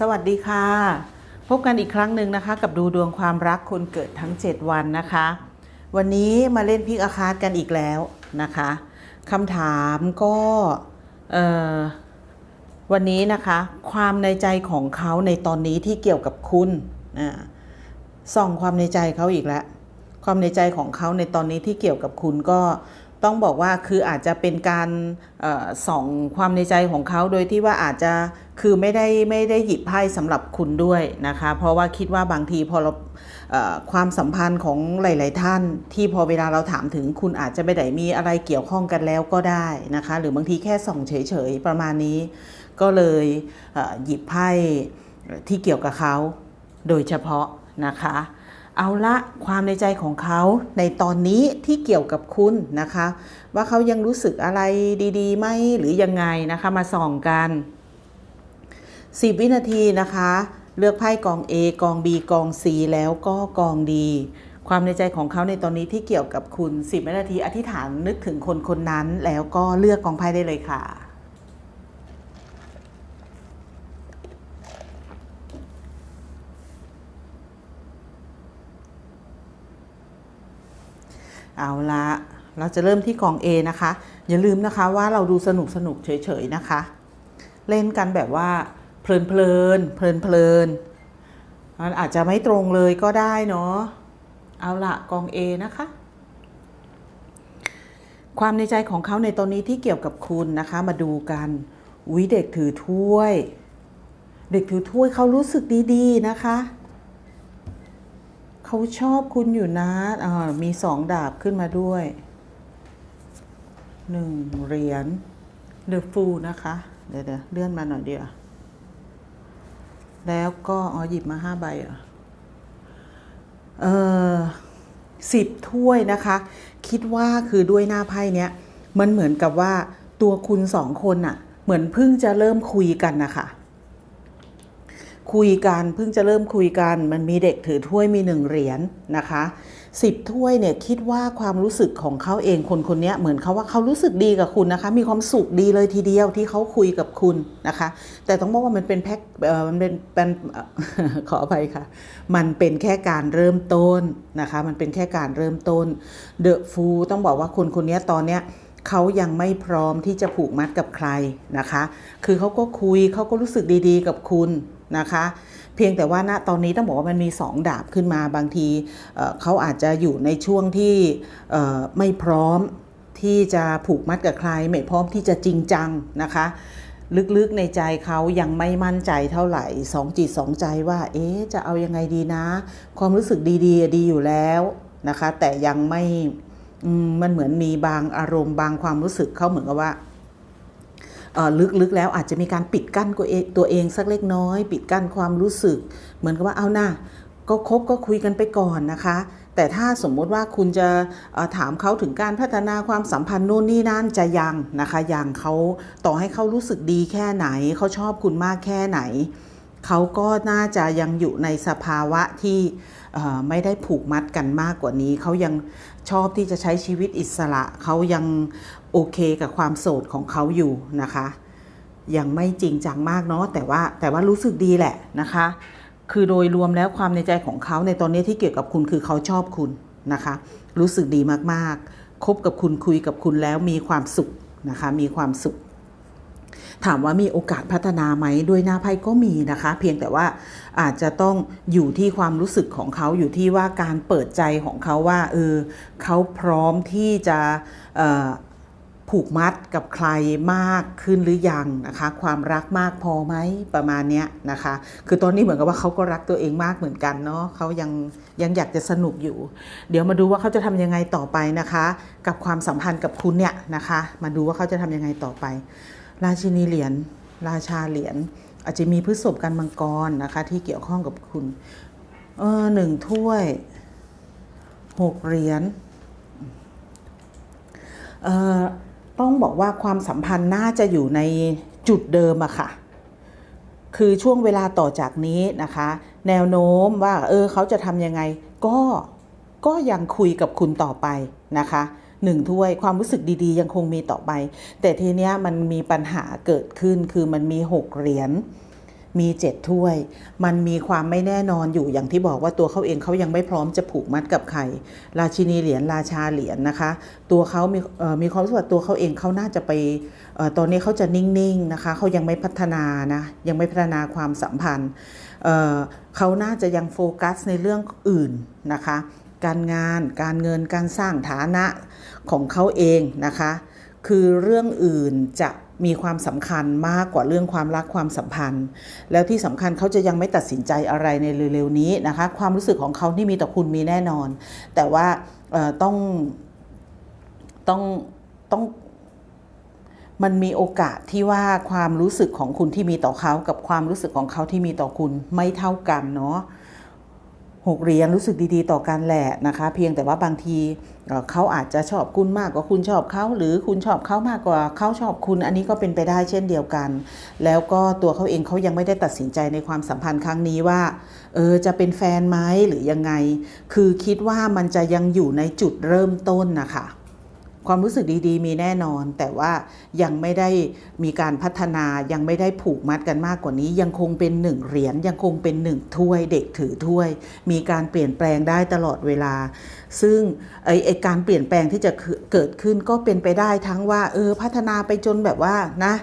สวัสดีค่ะ พบกันอีกครั้งหนึ่งนะคะ กับดูดวงความรักคนเกิดทั้ง 7 วันนะคะ วันนี้มาเล่นพิกอาคาร์ดกันอีกแล้วนะคะคำถามก็วันนี้นะคะ ความในใจของเขาในตอนนี้ที่เกี่ยวกับคุณส่องความในใจเขาอีกแล้วความในใจของเขาในตอนนี้ที่เกี่ยวกับคุณก็ ต้องบอกว่าคืออาจจะเป็นการออส่องความในใจของเขาโดยที่ว่าอาจจะคือไม่ได้ไม่ได้หยิบไพ่สำหรับคุณด้วยนะคะ เพราะว่าคิดว่าบางทีพอเราเความสัมพันธ์ของหลาย ๆ ท่าน ที่พอเวลาเราถามถึงคุณอาจจะไม่ได้มีอะไรเกี่ยวข้องกันแล้วก็ได้นะคะ หรือบางทีแค่ส่องเฉย ๆ ประมาณนี้ ก็เลยเหยิบไพ่ที่เกี่ยวกับเขาโดยเฉพาะนะคะ เอาละความในใจของเขาในตอนนี้ที่เกี่ยวกับคุณนะคะ ว่าเขายังรู้สึกอะไรดีๆไหมหรือยังไงนะคะมาส่องกัน 10 วินาทีนะคะ เลือกไพ่กอง A กอง B กอง C แล้วก็กองดีความในใจของเขาในตอนนี้ที่เกี่ยวกับคุณ 10 วินาทีอธิษฐานนึกถึงคนคนนั้นแล้วก็เลือกกองไพ่ได้เลยค่ะ เอาละเราจะเริ่มที่กอง A นะคะ อย่าลืมนะคะว่าเราดูสนุกสนุกเฉยๆนะคะ เล่นกันแบบว่าเพลินเพลินเพลินเพลินมันอาจจะไม่ตรงเลยก็ได้เนาะเอาละกอง A นะคะ ความในใจของเขาในตอนนี้ที่เกี่ยวกับคุณนะคะ มาดูกันวิเด็กถือถ้วย เด็กถือถ้วยเขารู้สึกดีๆนะคะ เขาชอบคุณอยู่นะอ่ามีสองดาบขึ้นมาด้วยหนึ่งเหรียญเดอะฟูนะคะ เดี๋ยวเดี๋ยวเลื่อนมาหน่อยเดียวแล้วก็อ๋อหยิบมาห้าใบเหรอเออสิบถ้วยนะคะ คิดว่าคือด้วยหน้าไพ่เนี้ย มันเหมือนกับว่าตัวคุณสองคนอะเหมือนเพิ่งจะเริ่มคุยกันนะคะ คุยกันเพิ่งจะเริ่มคุยกัน มันมีเด็กถือถ้วยมีหนึ่งเหรียญนะคะสิบถ้วยเนี่ยคิดว่าความรู้สึกของเขาเองคนคนนี้เหมือนเขาว่าเขารู้สึกดีกับคุณนะคะ มีความสุขดีเลยทีเดียวที่เขาคุยกับคุณนะคะ แต่ต้องบอกว่ามันเป็นแพ็คเอ่อมันเป็นเป็นขออภัยค่ะ มันเป็นแค่การเริ่มต้นนะคะ มันเป็นแค่การเริ่มต้นเดอะฟูต้องบอกว่าคนคนนี้ตอนเนี้ยเขายังไม่พร้อมที่จะผูกมัดกับใครนะคะ คือเขาก็คุยเขาก็รู้สึกดีๆ กับคุณ นะคะ เพียงแต่ว่าณตอนนี้ต้องบอกว่ามันมีสองดาบขึ้นมาบางทีเเขาอาจจะอยู่ในช่วงที่ไม่พร้อมที่จะผูกมัดกับใคร ไม่พร้อมที่จะจริงจังนะคะ ลึกๆในใจเขายังไม่มั่นใจเท่าไหร่สองจิตสองใจว่า เอ๊จะเอายังไงดีนะ ความรู้สึกดีๆ ดีอยู่แล้วนะคะ แต่ยังไม่มันเหมือนมีบางอารมณ์บางความรู้สึกเขาเหมือนกับว่า ลึกๆแล้วอาจจะมีการปิดกั้นตัวเองสักเล็กน้อย ปิดกั้นความรู้สึก เหมือนกับว่าเอาหน้าก็คบก็คุยกันไปก่อนนะคะ แต่ถ้าสมมติว่าคุณจะถามเขาถึงการพัฒนาความสัมพันธ์โน่นนี่นั่นจะยังนะคะยังเขาต่อให้เขารู้สึกดีแค่ไหน เขาชอบคุณมากแค่ไหน เขาก็น่าจะยังอยู่ในสภาวะที่ ไม่ได้ผูกมัดกันมากกว่านี้ เขายังชอบที่จะใช้ชีวิตอิสระ เขายังโอเคกับความโสดของเขาอยู่นะคะ ยังไม่จริงจังมากเนาะแต่ว่าแต่ว่ารู้สึกดีแหละนะคะ คือโดยรวมแล้วความในใจของเขาในตอนนี้ที่เกี่ยวกับคุณคือเขาชอบคุณนะคะ รู้สึกดีมากๆคบกับคุณคุยกับคุณแล้วมีความสุขนะคะ มีความสุข ถามว่ามีโอกาสพัฒนาไหมด้วยหน้าไพ่ก็มีนะคะ เพียงแต่ว่าอาจจะต้องอยู่ที่ความรู้สึกของเขาอยู่ที่ว่าการเปิดใจของเขาว่าเออเขาพร้อมที่จะผูกมัดกับใครมากขึ้นหรือยังนะคะ ความรักมากพอไหมประมาณเนี้ยนะคะ คือตอนนี้เหมือนกับว่าเขาก็รักตัวเองมากเหมือนกันเนาะเขายังยังอยากจะสนุกอยู่ เดี๋ยวมาดูว่าเขาจะทำยังไงต่อไปนะคะ กับความสัมพันธ์กับคุณเนี่ยนะคะ มาดูว่าเขาจะทำยังไงต่อไป ราชินีเหรียญราชาเหรียญอาจจะมีพฤษภกันมังกรนะคะที่เกี่ยวข้องกับคุณเออหนึ่งถ้วยหกเหรียญเออต้องบอกว่าความสัมพันธ์น่าจะอยู่ในจุดเดิมอะค่ะ คือช่วงเวลาต่อจากนี้นะคะ แนวโน้มว่าเออเขาจะทำยังไงก็ก็ยังคุยกับคุณต่อไปนะคะ หนึ่งถ้วยความรู้สึกดีๆ ยังคงมีต่อไป แต่ทีเนี้ยมันมีปัญหาเกิดขึ้นคือมันมีหกเหรียญมีเจ็ดถ้วย มันมีความไม่แน่นอนอยู่อย่างที่บอกว่าตัวเขาเองเขายังไม่พร้อมจะผูกมัดกับใคร ราชินีเหรียญราชาเหรียญนะคะ ตัวเขามีมีความรู้สึกว่าตัวเขาเองเขาน่าจะไปออตอนนี้เขาจะนิ่งๆนะคะเขายังไม่พัฒนานะยังไม่พัฒนาความสัมพันธ์เเขาน่าจะยังโฟกัสในเรื่องอื่นนะคะ การงาน การเงินการสร้างฐานะของเขาเองนะคะ คือเรื่องอื่นจะมีความสำคัญมากกว่าเรื่องความรักความสัมพันธ์ แล้วที่สำคัญเขาจะยังไม่ตัดสินใจอะไรในเร็วๆนี้นะคะ ความรู้สึกของเขาที่มีต่อคุณมีแน่นอน แต่ว่าต้องต้องต้องมันมีโอกาสที่ว่าความรู้สึกของคุณที่มีต่อเขากับความรู้สึกของเขาที่มีต่อคุณไม่เท่ากันเนาะ หกเหรียญรู้สึกดีๆ ต่อกันแหละนะคะ เพียงแต่ว่าบางทีเอ่อเขาอาจจะชอบคุณมากกว่าคุณชอบเขาหรือคุณชอบเขามากกว่าเขาชอบคุณ อันนี้ก็เป็นไปได้เช่นเดียวกัน แล้วก็ตัวเขาเองเขายังไม่ได้ตัดสินใจในความสัมพันธ์ครั้งนี้ว่าเออจะเป็นแฟนไหมหรือยังไง คือคิดว่ามันจะยังอยู่ในจุดเริ่มต้นนะคะ ความรู้สึกดีๆ มีแน่นอน แต่ว่ายังไม่ได้มีการพัฒนายังไม่ได้ผูกมัดกันมากกว่านี้ ยังคงเป็นหนึ่งเหรียญยังคงเป็นหนึ่งถ้วยเด็กถือถ้วย มีการเปลี่ยนแปลงได้ตลอดเวลา ซึ่งไอไอการเปลี่ยนแปลงที่จะเกิดขึ้นก็เป็นไปได้ทั้งว่า เออพัฒนาไปจนแบบว่านะ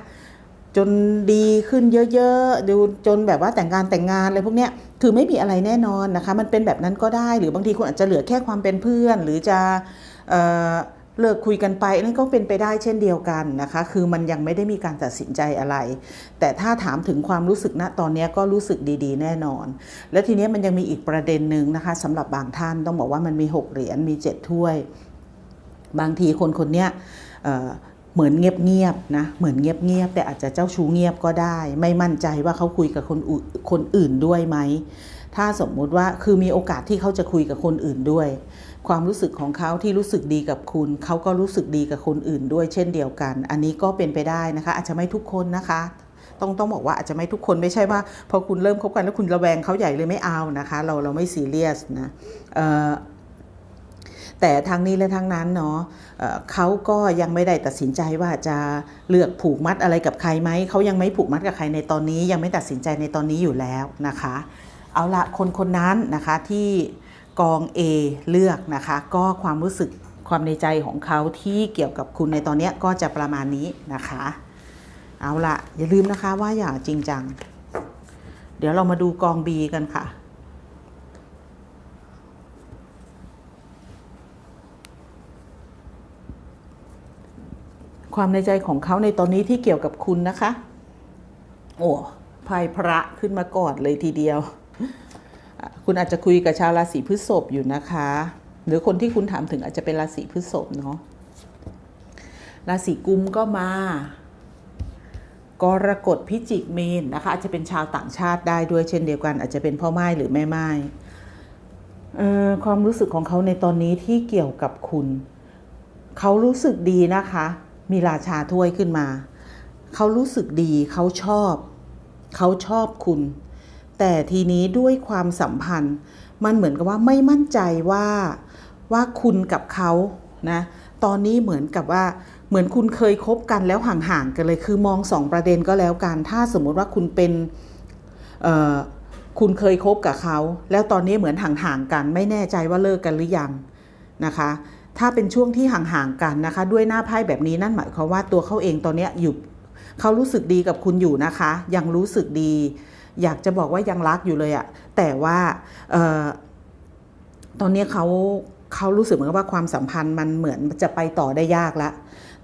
จนดีขึ้นเยอะๆ ดูจนแบบว่าแต่งงานแต่งงานอะไรพวกเนี้ย คือไม่มีอะไรแน่นอนนะคะ มันเป็นแบบนั้นก็ได้ หรือ บางทีคุณอาจจะเหลือแค่ความเป็นเพื่อน หรือจะ เลิกคุยกันไปนั่นก็เป็นไปได้เช่นเดียวกันนะคะ คือมันยังไม่ได้มีการตัดสินใจอะไร แต่ถ้าถามถึงความรู้สึกณตอนนี้ก็รู้สึกดีๆ แน่นอน และทีนี้มันยังมีอีกประเด็นหนึ่งนะคะสำหรับบางท่านต้องบอกว่ามันมีหกเหรียญมีเจ็ดถ้วย บางทีคนคนเนี้ยเหมือนเงียบๆนะเหมือนเงียบๆแต่อาจจะเจ้าชู้เงียบก็ได้ ไม่มั่นใจว่าเขาคุยกับคนอื่นคนอื่นด้วยไหมถ้าสมมุติว่าคือมีโอกาสที่เขาจะคุยกับคนอื่นด้วย ความรู้สึกของเขาที่รู้สึกดีกับคุณ เขาก็รู้สึกดีกับคนอื่นด้วยเช่นเดียวกัน อันนี้ก็เป็นไปได้นะคะ อาจจะไม่ทุกคนนะคะต้องต้องบอกว่าอาจจะไม่ทุกคนไม่ใช่ว่า พอคุณเริ่มคบกันแล้วคุณระแวงเขาใหญ่เลยไม่เอานะคะ เราเราไม่ซีเรียสนะเอ่อแต่ทั้งนี้และทั้งนั้นเนาะเเขาก็ยังไม่ได้ตัดสินใจว่าจะเลือกผูกมัดอะไรกับใครไหมเขายังไม่ผูกมัดกับใครในตอนนี้ ยังไม่ตัดสินใจในตอนนี้อยู่แล้วนะคะ เอาละคนคนนั้นนะคะที่ กอง A เลือกนะคะ ก็ความรู้สึกความในใจของเขาที่เกี่ยวกับคุณในตอนนี้ก็จะประมาณนี้นะคะ เอาละอย่าลืมนะคะว่าอย่าจริงจัง เดี๋ยวเรามาดูกอง B กันค่ะความในใจของเขาในตอนนี้ที่เกี่ยวกับคุณนะคะ โอ้ไพ่พระขึ้นมาก่อนเลยทีเดียว คุณอาจจะคุยกับชาวราศีพฤษภอยู่นะคะ หรือคนที่คุณถามถึงอาจจะเป็นราศีพฤษภเนาะราศีกุมก็มากรกฎพิจิกมีนนะคะ อาจจะเป็นชาวต่างชาติได้ด้วยเช่นเดียวกัน อาจจะเป็นพ่อไม้หรือแม่ไม้เออความรู้สึกของเขาในตอนนี้ที่เกี่ยวกับคุณ เขารู้สึกดีนะคะ มีราชาถ้วยขึ้นมา เขารู้สึกดีเขาชอบ เขาชอบคุณ แต่ทีนี้ด้วยความสัมพันธ์ มันเหมือนกับว่าไม่มั่นใจว่าว่าคุณกับเขานะตอนนี้เหมือนกับว่าเหมือนคุณเคยคบกันแล้วห่างๆกันเลย คือมองสองประเด็นก็แล้วกัน ถ้าสมมติว่าคุณเป็นคุณเคยคบกับเขา แล้วตอนนี้เหมือนห่างๆกัน ไม่แน่ใจว่าเลิกกันหรือยังนะคะ ถ้าเป็นช่วงที่ห่างๆกันนะคะ ด้วยหน้าไพ่แบบนี้นั่นหมายความว่าตัวเขาเองตอนนี้อยู่เขารู้สึกดีกับคุณอยู่นะคะ ยังรู้สึกดี อยากจะบอกว่ายังรักอยู่เลยอะแต่ว่าออตอนนี้เขาเขารู้สึกเหมือนว่าความสัมพันธ์มันเหมือนจะไปต่อได้ยากละ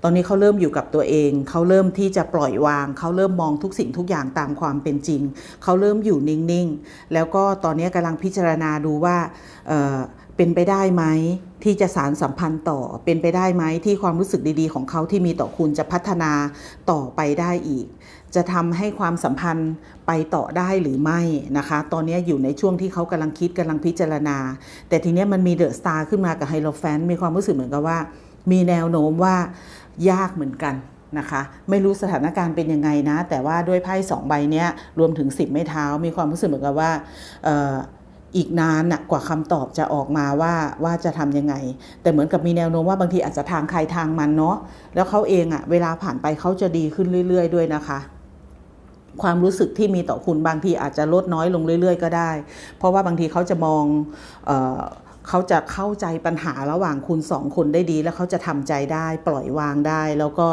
ตอนนี้เขาเริ่มอยู่กับตัวเอง เขาเริ่มที่จะปล่อยวาง เขาเริ่มมองทุกสิ่งทุกอย่างตามความเป็นจริง เขาเริ่มอยู่นิ่ง ๆ แล้วก็ตอนนี้กำลังพิจารณาดูว่า เป็นไปได้ไหมที่จะสารสัมพันธ์ต่อ เป็นไปได้ไหมที่ความรู้สึกดีๆ ของเขาที่มีต่อคุณจะพัฒนาต่อไปได้อีก จะทำให้ความสัมพันธ์ไปต่อได้หรือไม่นะคะ ตอนนี้อยู่ในช่วงที่เขากำลังคิดกำลังพิจารณา แต่ทีนี้มันมีเดอะสตาร์ขึ้นมากับไฮโลแฟนมีความรู้สึกเหมือนกับว่า มีแนวโน้มว่ายากเหมือนกันนะคะไม่รู้สถานการณ์เป็นยังไงนะ แต่ว่าด้วยไพ่สองใบเนี้ยรวมถึงสิบไม้เท้า มีความรู้สึกเหมือนกับว่า อีกนานน่ะกว่าคำตอบจะออกมาว่าว่าจะทำยังไง แต่เหมือนกับมีแนวโน้มว่าบางทีอาจจะทางใครทางมันเนาะแล้วเขาเองอะเวลาผ่านไปเขาจะดีขึ้นเรื่อย ๆ ด้วยนะคะความรู้สึกที่มีต่อคุณบางทีอาจจะลดน้อยลงเรื่อย ๆ ก็ได้ เพราะว่าบางทีเขาจะมองเออเขาจะเข้าใจปัญหาระหว่างคุณสองคนได้ดี แล้วเขาจะทำใจได้ ปล่อยวางได้ แล้วก็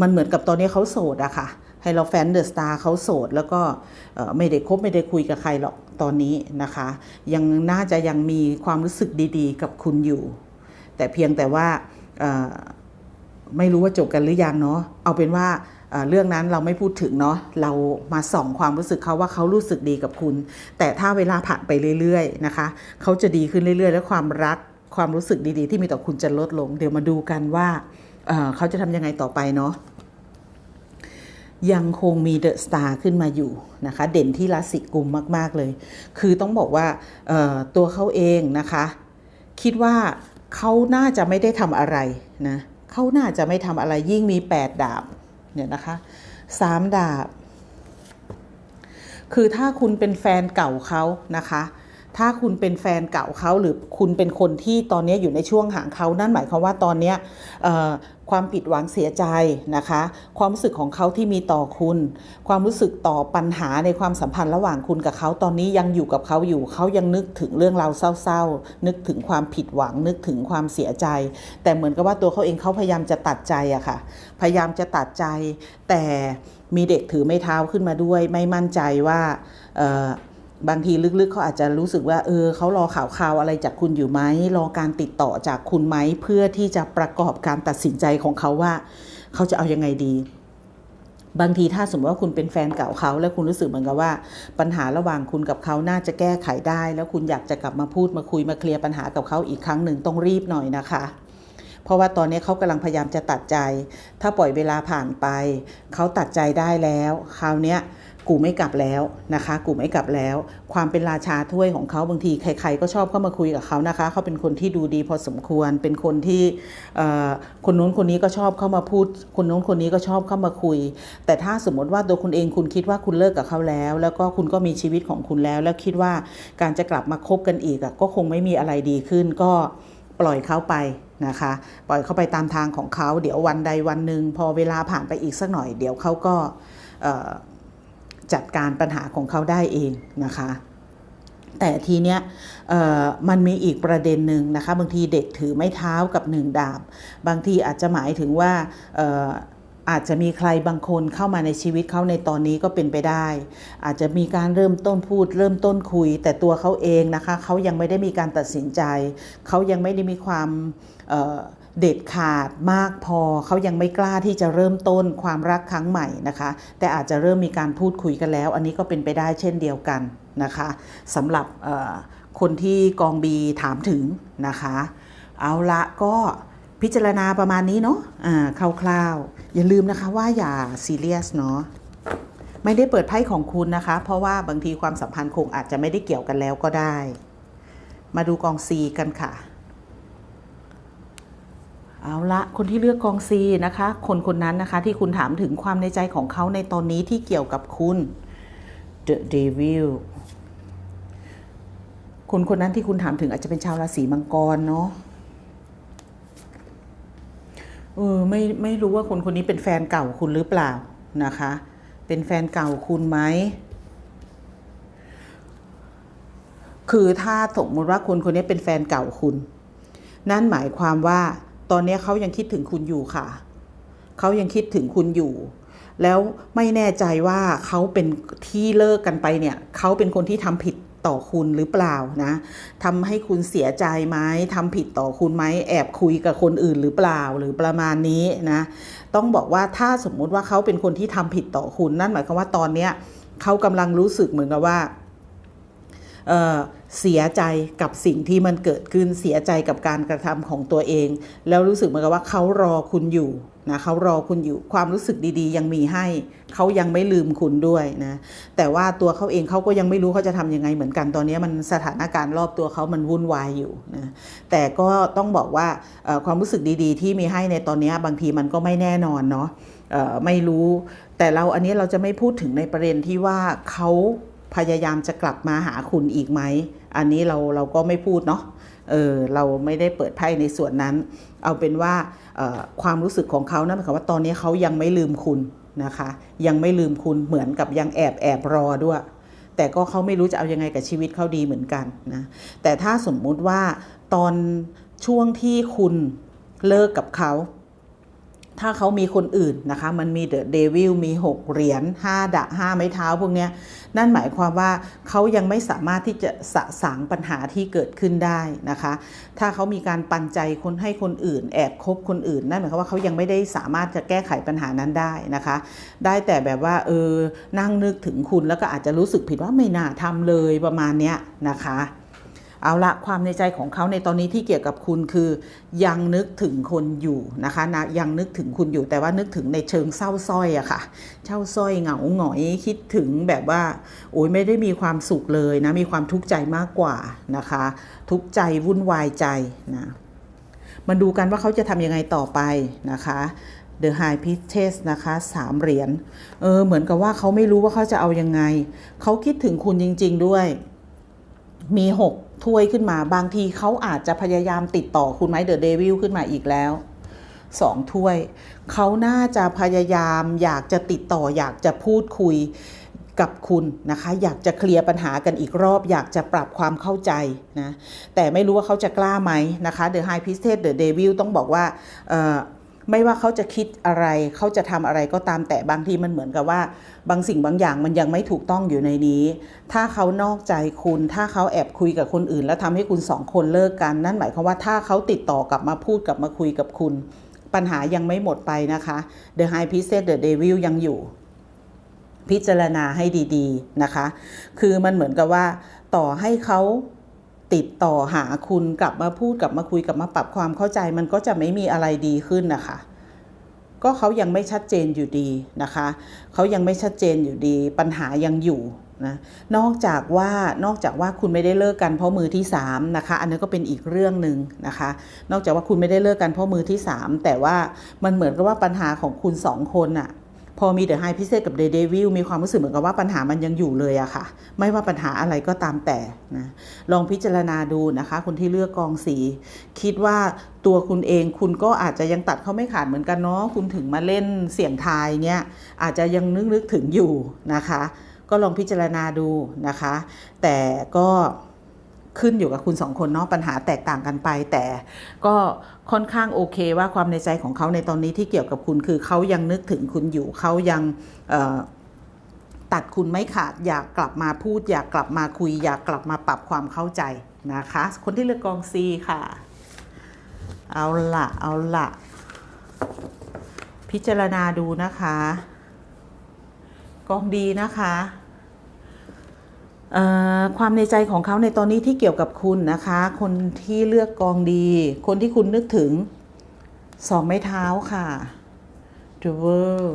มันเหมือนกับตอนนี้เขาโสดอะค่ะ ไฮโลแฟนเดอะสตาร์เขาโสด แล้วก็ไม่ได้คบไม่ได้คุยกับใครหรอกตอนนี้นะคะ ยังน่าจะยังมีความรู้สึกดีๆ กับคุณอยู่ แต่เพียงแต่ว่าไม่รู้ว่าจบกันหรือยังเนาะเอาเป็นว่าเรื่องนั้นเราไม่พูดถึงเนาะเรามาส่องความรู้สึกเขาว่าเขารู้สึกดีกับคุณ แต่ถ้าเวลาผ่านไปเรื่อยๆนะคะเขาจะดีขึ้นเรื่อยๆ และความรักความรู้สึกดีๆ ที่มีต่อคุณจะลดลง เดี๋ยวมาดูกันว่าเขาจะทำยังไงต่อไปเนาะ ยังคงมีเดอะสตาร์ขึ้นมาอยู่นะคะ เด่นที่ราศีกุมมาก ๆ เลย คือต้องบอกว่าตัวเขาเองนะคะ คิดว่าเขาน่าจะไม่ได้ทำอะไรนะเขาน่าจะไม่ทำอะไรยิ่งมี 8 ดาบเนี่ยนะคะสามดาบ คือถ้าคุณเป็นแฟนเก่าเขานะคะ ถ้าคุณเป็นแฟนเก่าเขาหรือคุณเป็นคนที่ตอนนี้อยู่ในช่วงห่างเขานั่นหมายความว่าตอนนี้ความผิดหวังเสียใจนะคะ ความรู้สึกของเขาที่มีต่อคุณ ความรู้สึกต่อปัญหาในความสัมพันธ์ระหว่างคุณกับเขาตอนนี้ยังอยู่กับเขาอยู่เขายังนึกถึงเรื่องราวเศร้าๆ นึกถึงความผิดหวังนึกถึงความเสียใจ แต่เหมือนกับว่าตัวเขาเองเขาพยายามจะตัดใจอะค่ะ พยายามจะตัดใจ แต่มีเด็กถือไม้เท้าขึ้นมาด้วย ไม่มั่นใจว่า บางทีลึกๆเขาอาจจะรู้สึกว่าเออเขารอข่าวข่าวอะไรจากคุณอยู่ไหมรอการติดต่อจากคุณไหมเพื่อที่จะประกอบการตัดสินใจของเขาว่า เขาจะเอายังไงดี บางทีถ้าสมมติว่าคุณเป็นแฟนเก่าเขาแล้วคุณรู้สึกเหมือนกับว่า ปัญหาระหว่างคุณกับเขาน่าจะแก้ไขได้ แล้วคุณอยากจะกลับมาพูดมาคุยมาเคลียร์ปัญหากับเขาอีกครั้งหนึ่งต้องรีบหน่อยนะคะเพราะว่าตอนนี้เขากำลังพยายามจะตัดใจ ถ้าปล่อยเวลาผ่านไป เขาตัดใจได้แล้ว คราวเนี้ย กูไม่กลับแล้วนะคะ กูไม่กลับแล้ว ความเป็นราชาถ้วยของเขาบางทีใคร ๆ ก็ชอบเข้ามาคุยกับเขานะคะ เขาเป็นคนที่ดูดีพอสมควร เป็นคนที่คนนู้นคนนี้ก็ชอบเข้ามาพูด คนนู้นคนนี้ก็ชอบเข้ามาคุย แต่ถ้าสมมติว่าตัวคุณเองคุณคิดว่าคุณเลิกกับเขาแล้ว แล้วก็คุณก็มีชีวิตของคุณแล้ว แล้วคิดว่าการจะกลับมาคบกันอีกก็คงไม่มีอะไรดีขึ้น ก็ปล่อยเขาไปนะคะปล่อยเขาไปตามทางของเขา เดี๋ยววันใดวันหนึ่งพอเวลาผ่านไปอีกสักหน่อย เดี๋ยวเขาก็ จัดการปัญหาของเขาได้เองนะคะแต่ทีเนี้ยมันมีอีกประเด็นหนึ่งนะคะบางทีเด็กถือไม้เท้ากับหนึ่งดาบ บางทีอาจจะหมายถึงว่าอาจจะมีใครบางคนเข้ามาในชีวิตเขาในตอนนี้ก็เป็นไปได้ อาจจะมีการเริ่มต้นพูด เริ่มต้นคุย แต่ตัวเขาเองนะคะเขายังไม่ได้มีการตัดสินใจ เขายังไม่ได้มีความ เด็ดขาดมากพอเขายังไม่กล้าที่จะเริ่มต้นความรักครั้งใหม่นะคะ แต่อาจจะเริ่มมีการพูดคุยกันแล้ว อันนี้ก็เป็นไปได้เช่นเดียวกันนะคะสำหรับคนที่กองบีถามถึงนะคะ เอาละก็พิจารณาประมาณนี้เนาะคร่าวๆ อย่าลืมนะคะว่าอย่าซีเรียสเนาะไม่ได้เปิดไพ่ของคุณนะคะ เพราะว่าบางทีความสัมพันธ์คงอาจจะไม่ได้เกี่ยวกันแล้วก็ได้ มาดูกองซีกันค่ะ เอาละคนที่เลือกกองซีนะคะ คนคนนั้นนะคะที่คุณถามถึงความในใจของเขาในตอนนี้ที่เกี่ยวกับคุณ The Devil คนคนนั้นที่คุณถามถึงอาจจะเป็นชาวราศีมังกรเนาะเออไม่ไม่รู้ว่าคนคนนี้เป็นแฟนเก่าคุณหรือเปล่านะคะ เป็นแฟนเก่าคุณไหมคือถ้าสมมติว่าคนคนนี้เป็นแฟนเก่าคุณ นั่นหมายความว่า ตอนนี้เขายังคิดถึงคุณอยู่ค่ะ เขายังคิดถึงคุณอยู่ แล้วไม่แน่ใจว่าเขาเป็นที่เลิกกันไปเนี่ย เขาเป็นคนที่ทำผิดต่อคุณหรือเปล่านะทำให้คุณเสียใจไหมทำผิดต่อคุณไหมแอบคุยกับคนอื่นหรือเปล่าหรือประมาณนี้นะ ต้องบอกว่าถ้าสมมุติว่าเขาเป็นคนที่ทำผิดต่อคุณนั่นหมายความว่าตอนเนี้ยเขากำลังรู้สึกเหมือนกับว่า เเสียใจกับสิ่งที่มันเกิดขึ้นเสียใจกับการกระทำของตัวเอง แล้วรู้สึกเหมือนกับว่าเขารอคุณอยู่นะเขารอคุณอยู่ความรู้สึกดีๆ ยังมีให้ เขายังไม่ลืมคุณด้วยนะแต่ว่าตัวเขาเองเขาก็ยังไม่รู้เขาจะทำยังไงเหมือนกันตอนนี้มันสถานการณ์รอบตัวเขามันวุ่นวายอยู่นะแต่ก็ต้องบอกว่าความรู้สึกดีๆ ที่มีให้ในตอนนี้บางทีมันก็ไม่แน่นอนเนาะไม่รู้ แต่เราอันนี้เราจะไม่พูดถึงในประเด็นที่ว่าเขา พยายามจะกลับมาหาคุณอีกไหม อันนี้เราเราก็ไม่พูดเนาะเออเราไม่ได้เปิดไพ่ในส่วนนั้น เอาเป็นว่าออความรู้สึกของเขานะหมายความว่าตอนนี้เขายังไม่ลืมคุณนะคะ ยังไม่ลืมคุณเหมือนกับยังแอบแอบรอด้วย แต่ก็เขาไม่รู้จะเอายังไงกับชีวิตเขาดีเหมือนกันนะแต่ถ้าสมมุติว่าตอนช่วงที่คุณเลิกกับเขา ถ้าเขามีคนอื่นนะคะ มันมีเดอะเดวิลมี 6 เหรียญ5ดะ5ไม้เท้าพวกเนี้ยนั่นหมายความว่าเขายังไม่สามารถที่จะสะสางปัญหาที่เกิดขึ้นได้นะคะ ถ้าเขามีการปันใจคนให้คนอื่น แอบคบคนอื่น นั่นหมายความว่าเขายังไม่ได้สามารถจะแก้ไขปัญหานั้นได้นะคะ ได้แต่แบบว่าเออนั่งนึกถึงคุณแล้วก็อาจจะรู้สึกผิดว่าไม่น่าทำเลยประมาณเนี้ยนะคะ เอาละความในใจของเขาในตอนนี้ที่เกี่ยวกับคุณคือ ยังนึกถึงคนอยู่นะคะนะยังนึกถึงคุณอยู่แต่ว่านึกถึงในเชิงเศร้าส้อยอะค่ะเศร้าส้อยเหงาหงอยคิดถึงแบบว่าโอ้ยไม่ได้มีความสุขเลยนะมีความทุกข์ใจมากกว่านะคะ ทุกข์ใจวุ่นวายใจนะมาดูกันว่าเขาจะทำยังไงต่อไปนะคะ The High Priestess นะคะสามเหรียญเออเหมือนกับว่าเขาไม่รู้ว่าเขาจะเอายังไง เขาคิดถึงคุณจริง ๆ ด้วย มีหกถ้วยขึ้นมา บางทีเขาอาจจะพยายามติดต่อคุณไหมเดอะเดวิลขึ้นมาอีกแล้วสองถ้วย เขาน่าจะพยายามอยากจะติดต่ออยากจะพูดคุยกับคุณนะคะ อยากจะเคลียร์ปัญหากันอีกรอบ อยากจะปรับความเข้าใจนะแต่ไม่รู้ว่าเขาจะกล้าไหมนะคะ The High Priestess The Devil ต้องบอกว่า ไม่ว่าเขาจะคิดอะไร เขาจะทำอะไรก็ตามแต่บางทีมันเหมือนกับว่า บางสิ่งบางอย่างมันยังไม่ถูกต้องอยู่ในนี้ ถ้าเขานอกใจคุณ ถ้าเขาแอบคุยกับคนอื่น แล้วทำให้คุณสองคนเลิกกัน นั่นหมายความว่าถ้าเขาติดต่อกลับมาพูดกลับมาคุยกับคุณ ปัญหายังไม่หมดไปนะคะ The High Priestess The Devil ยังอยู่ พิจารณาให้ดี ๆนะคะ คือมันเหมือนกับว่าต่อให้เขา ติดต่อหาคุณกลับมาพูดกลับมาคุยกลับมาปรับความเข้าใจ มันก็จะไม่มีอะไรดีขึ้นนะคะก็เขายังไม่ชัดเจนอยู่ดีนะคะ เขายังไม่ชัดเจนอยู่ดี ปัญหายังอยู่นะ นอกจากว่านอกจากว่าคุณไม่ได้เลิกกันเพราะมือที่3นะคะ อันนี้ก็เป็นอีกเรื่องหนึ่งนะคะ นอกจากว่าคุณไม่ได้เลิกกันเพราะมือที่ 3 แต่ว่ามันเหมือนกับว่าปัญหาของคุณสองคนอะ พอมีเดอะไฮพิเศษกับเดย์เดวิลมีความรู้สึกเหมือนกับว่าปัญหามันยังอยู่เลยอะค่ะ ไม่ว่าปัญหาอะไรก็ตามแต่นะลองพิจารณาดูนะคะ คนที่เลือกกองสี คิดว่าตัวคุณเองคุณก็อาจจะยังตัดเขาไม่ขาดเหมือนกันเนาะคุณถึงมาเล่นเสี่ยงทายเนี่ยอาจจะยังนึกนึกถึงอยู่นะคะ ก็ลองพิจารณาดูนะคะ แต่ก็ ขึ้นอยู่กับคุณสองคนเนาะปัญหาแตกต่างกันไป แต่ก็ค่อนข้างโอเคว่าความในใจของเขาในตอนนี้ที่เกี่ยวกับคุณคือเขายังนึกถึงคุณอยู่เขายังตัดคุณไม่ขาดอยากกลับมาพูด อยากกลับมาคุย อยากกลับมาปรับความเข้าใจนะคะ คนที่เลือกกองซีค่ะ เอาละเอาละพิจารณาดูนะคะ กองดีนะคะ ความในใจของเขาในตอนนี้ที่เกี่ยวกับคุณนะคะ คนที่เลือกกองดี คนที่คุณนึกถึงสองไม้เท้าค่ะ The World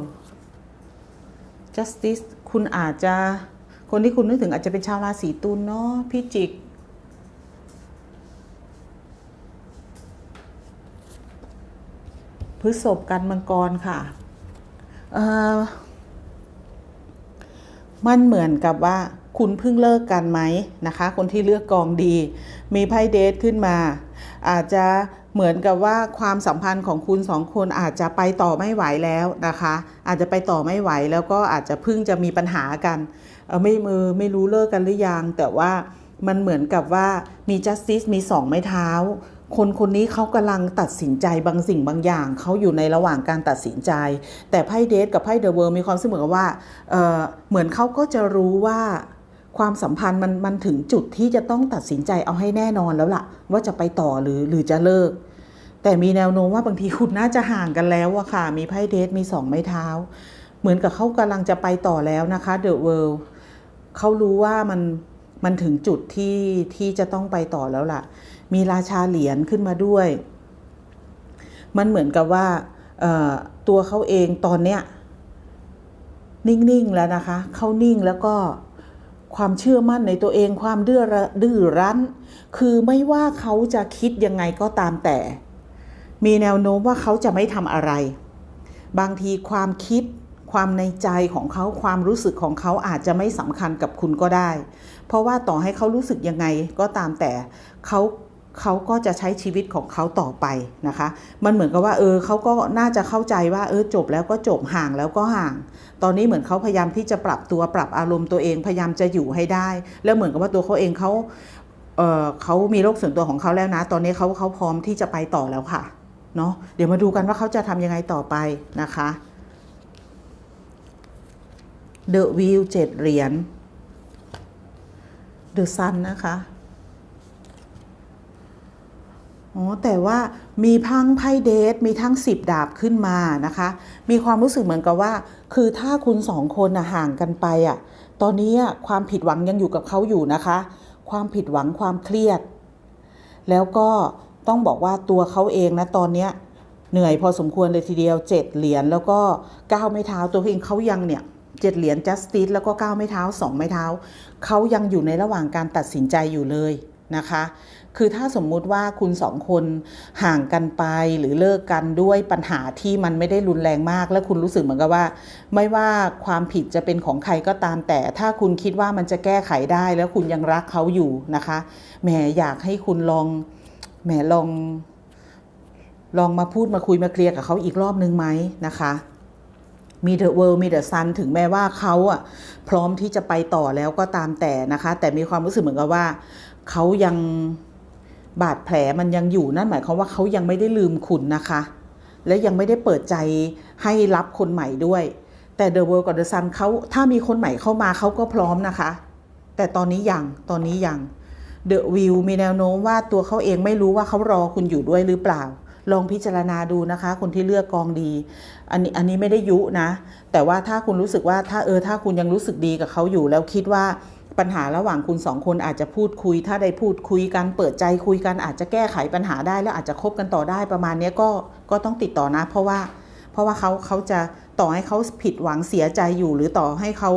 justice คุณอาจจะ คนที่คุณนึกถึงอาจจะเป็นชาวราศีตุลเนาะพิจิก พฤษภกันมังกรค่ะ เอ่อ มันเหมือนกับว่าคุณเพิ่งเลิกกันไหมนะคะ คนที่เลือกกองดี มีไพ่เดทขึ้นมา อาจจะเหมือนกับว่าความสัมพันธ์ของคุณสองคนอาจจะไปต่อไม่ไหวแล้วนะคะ อาจจะไปต่อไม่ไหวแล้วก็อาจจะเพิ่งจะมีปัญหากันไม่มือไม่รู้เลิกกันหรือยัง แต่ว่ามันเหมือนกับว่ามี justice มีสองไม้เท้า คนคนนี้เขากำลังตัดสินใจบางสิ่งบางอย่าง เขาอยู่ในระหว่างการตัดสินใจ แต่ไพ่เดทกับไพ่เดอะเวิร์มีความรู้สึกเหมือกับว่าเเหมือนเขาก็จะรู้ว่าความสัมพันธ์มันมันถึงจุดที่จะต้องตัดสินใจเอาให้แน่นอนแล้วล่ะ ว่าจะไปต่อหรือหรือจะเลิก แต่มีแนวโน้มว่าบางทีคุณน่าจะห่างกันแล้วอะค่ะ มีไพ่เดทมีสองไม้เท้า เหมือนกับเขากำลังจะไปต่อแล้วนะคะเดอะเวิลด์เขารู้ว่ามันมันถึงจุดที่ที่จะต้องไปต่อแล้วล่ะ มีราชาเหรียญขึ้นมาด้วย มันเหมือนกับว่าตัวเขาเองตอนเนี้ยนิ่ง ๆ แล้วนะคะ เขานิ่งแล้วก็ความเชื่อมั่นในตัวเองความดื้อดื้อรั้น คือไม่ว่าเขาจะคิดยังไงก็ตามแต่ มีแนวโน้มว่าเขาจะไม่ทำอะไร บางทีความคิดความในใจของเขาความรู้สึกของเขาอาจจะไม่สำคัญกับคุณก็ได้ เพราะว่าต่อให้เขารู้สึกยังไงก็ตามแต่เขา เขาก็จะใช้ชีวิตของเขาต่อไปนะคะ มันเหมือนกับว่าเออเขาก็น่าจะเข้าใจว่าเออจบแล้วก็จบห่างแล้วก็ห่าง ตอนนี้เหมือนเขาพยายามที่จะปรับตัวปรับอารมณ์ตัวเองพยายามจะอยู่ให้ได้ แล้วเหมือนกับว่าตัวเขาเองเขาเออเขามีโรคส่วนตัวของเขาแล้วนะ ตอนนี้เขาเขาพร้อมที่จะไปต่อแล้วค่ะเนาะเดี๋ยวมาดูกันว่าเขาจะทำยังไงต่อไปนะคะ The Wheel เจ็ดเหรียญ The Sun นะคะ อ๋อแต่ว่ามีพังไพ่เดทมีทั้งสิบดาบขึ้นมานะคะ มีความรู้สึกเหมือนกับว่า คือถ้าคุณสองคนนะห่างกันไปอะตอนนี้ความผิดหวังยังอยู่กับเขาอยู่นะคะ ความผิดหวังความเครียด แล้วก็ต้องบอกว่าตัวเขาเองนะตอนนี้เหนื่อยพอสมควรเลยทีเดียวเจ็ดเหรียญแล้วก็ก้าวไม่เท้าตัวเขาเองเขายังเนี่ยเจ็ดเหรียญจัสติสแล้วก็ก้าวไม่เท้าสองไม่เท้าเขายังอยู่ในระหว่างการตัดสินใจอยู่เลย นะคะ คือถ้าสมมุติว่าคุณสองคนห่างกันไปหรือเลิกกันด้วยปัญหาที่มันไม่ได้รุนแรงมาก แล้วคุณรู้สึกเหมือนกับว่า ไม่ว่าความผิดจะเป็นของใครก็ตามแต่ ถ้าคุณคิดว่ามันจะแก้ไขได้แล้วคุณยังรักเขาอยู่นะคะแหมอยากให้คุณลองแหมลองลองมาพูดมาคุยมาเคลียร์กับเขาอีกรอบนึงไหมนะคะมีเดอะเวิลด์มีเดอะซันถึงแม้ว่าเขาอะพร้อมที่จะไปต่อแล้วก็ตามแต่นะคะ แต่มีความรู้สึกเหมือนกับว่า เขายังบาดแผลมันยังอยู่นั่นหมายความว่าเขายังไม่ได้ลืมคุณนะคะ และยังไม่ได้เปิดใจให้รับคนใหม่ด้วย แต่เดอะเวิลด์กับเดอะซันเขาถ้ามีคนใหม่เข้ามาเขาก็พร้อมนะคะ แต่ตอนนี้ยังตอนนี้ยังเดอะวิวมีแนวโน้มว่าตัวเขาเองไม่รู้ว่าเขารอคุณอยู่ด้วยหรือเปล่า ลองพิจารณาดูนะคะ คนที่เลือกกองดี อันนี้อันนี้ไม่ได้ยุนะ แต่ว่าถ้าคุณรู้สึกว่าถ้าเออถ้าคุณยังรู้สึกดีกับเขาอยู่แล้วคิดว่า ปัญหาระหว่างคุณสองคนอาจจะพูดคุย ถ้าได้พูดคุยกันเปิดใจคุยกันอาจจะแก้ไขปัญหาได้แล้วอาจจะคบกันต่อได้ประมาณนี้ก็ก็ต้องติดต่อนะ เพราะว่าเพราะว่าเขาเขาจะต่อให้เขาผิดหวังเสียใจอยู่ หรือต่อให้เขา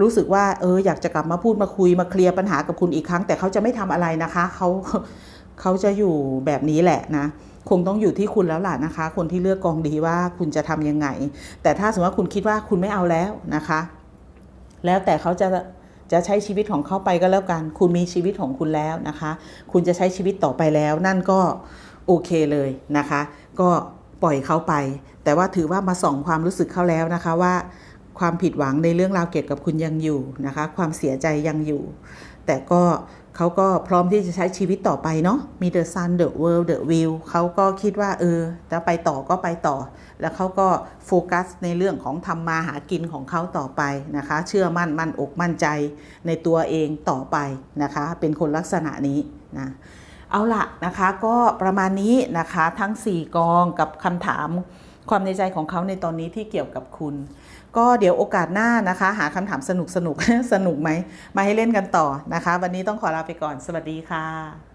รู้สึกว่าเอออยากจะกลับมาพูดมาคุยมาเคลียร์ปัญหากับคุณอีกครั้ง แต่เขาจะไม่ทำอะไรนะคะเขาเขาจะอยู่แบบนี้แหละนะคงต้องอยู่ที่คุณแล้วล่ะนะคะ คนที่เลือกกองดีว่าคุณจะทำยังไง แต่ถ้าสมมติว่าคุณคิดว่าคุณไม่เอาแล้วนะคะ แล้วแต่เขาจะ จะใช้ชีวิตของเขาไปก็แล้วกัน คุณมีชีวิตของคุณแล้วนะคะ คุณจะใช้ชีวิตต่อไปแล้ว นั่นก็โอเคเลยนะคะ ก็ปล่อยเขาไป แต่ว่าถือว่ามาส่องความรู้สึกเขาแล้วนะคะว่าความผิดหวังในเรื่องราวเกี่ยวกับคุณยังอยู่นะคะ ความเสียใจยังอยู่ แต่ก็เขาก็พร้อมที่จะใช้ชีวิตต่อไปเนาะมี The Sun The World The View เขาก็คิดว่าเออจะไปต่อก็ไปต่อ แล้วเขาก็โฟกัสในเรื่องของทำมาหากินของเขาต่อไปนะคะ เชื่อมั่นมั่นอกมั่นใจในตัวเองต่อไปนะคะ เป็นคนลักษณะนี้นะเอาละนะคะก็ประมาณนี้นะคะทั้ง 4 กองกับคำถามความในใจของเขาในตอนนี้ที่เกี่ยวกับคุณ ก็เดี๋ยวโอกาสหน้านะคะ หาคำถามสนุกสนุกสนุกไหม มาให้เล่นกันต่อนะคะ วันนี้ต้องขอลาไปก่อน สวัสดีค่ะ